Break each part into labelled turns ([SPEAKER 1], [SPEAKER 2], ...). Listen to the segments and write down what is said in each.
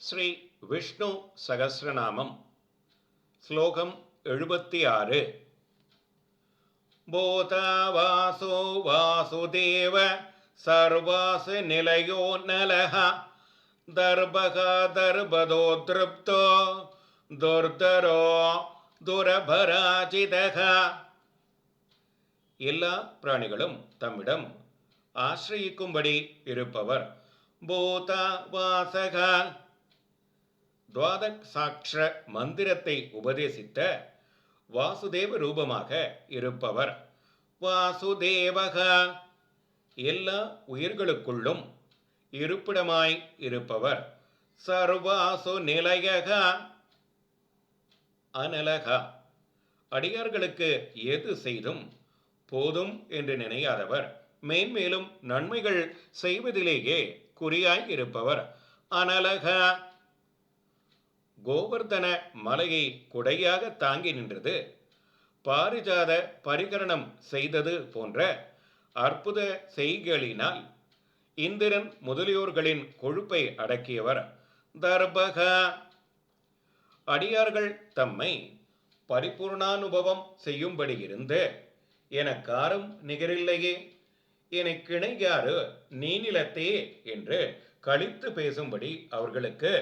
[SPEAKER 1] ஸ்ரீ விஷ்ணு சகசிரநாமம் ஸ்லோகம் எழுபத்தி ஆறு பூதா வாசுதேவ சர்வாசு நிலையோ நலக தர்பக தர்பதோ திருப்தோ துர்தரோ துரபராஜிதக எல்லா பிராணிகளும் தம்மிடம் ஆசிரயிக்கும்படி இருப்பவர் பூத வாசக. துவாதக் சாக்ஷ மந்திரத்தை உபதேசித்த வாசுதேவ ரூபமாக இருப்பவர். வாசுதேவக. எல்லா உயிர்களுக்குள்ளும் இருப்பிடமாய் இருப்பவர். சர்வாசு நிலையக. அனலகா. அடியார்களுக்கு எது செய்தும் போதும் என்று நினையாதவர். மேன்மேலும் நன்மைகள் செய்வதிலேயே குறியாய் இருப்பவர். அனலக. கோவர்தன மலையை குடையாக தாங்கி நின்றது. பாரிஜாத பரிகரணம் செய்தது போன்ற அற்புத செய்களினால் இந்திரன் முதலியோர்களின் கொழுப்பை அடக்கியவர். தர்பகா. அடியார்கள் தம்மை பரிபூர்ணானுபவம் செய்யும்படி இருந்து எனக்காரும் நிகரில்லையே. எனக்கு இணையாறு நீநிலத்தே என்று கழித்து பேசும்படி அவர்களுக்கு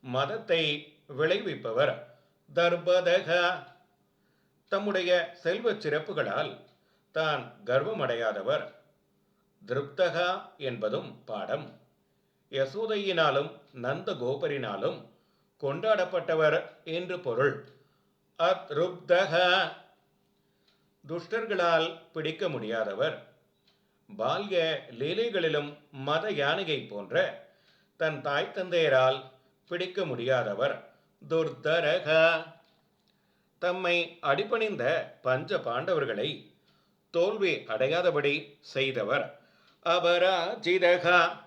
[SPEAKER 1] மதத்தை விளைவிப்பவர். தர்பதக. தம்முடைய செல்வச் சிறப்புகளால் தான் கர்வமடையாதவர். திருப்தகா என்பதும் பாடம். யசோதையினாலும் நந்த கோபரினாலும் கொண்டாடப்பட்டவர் என்று பொருள். அத்ருப்தக. துஷ்டர்களால் பிடிக்க முடியாதவர். பால்ய லீலைகளிலும் மத யானையை போன்ற தன் தாய் தந்தையரால் பிடிக்க முடியாதவர். துர்தரக. தம்மை அடிபணிந்த பஞ்ச பாண்டவர்களை தோல்வி அடையாதபடி செய்தவர். அபராஜிதகா.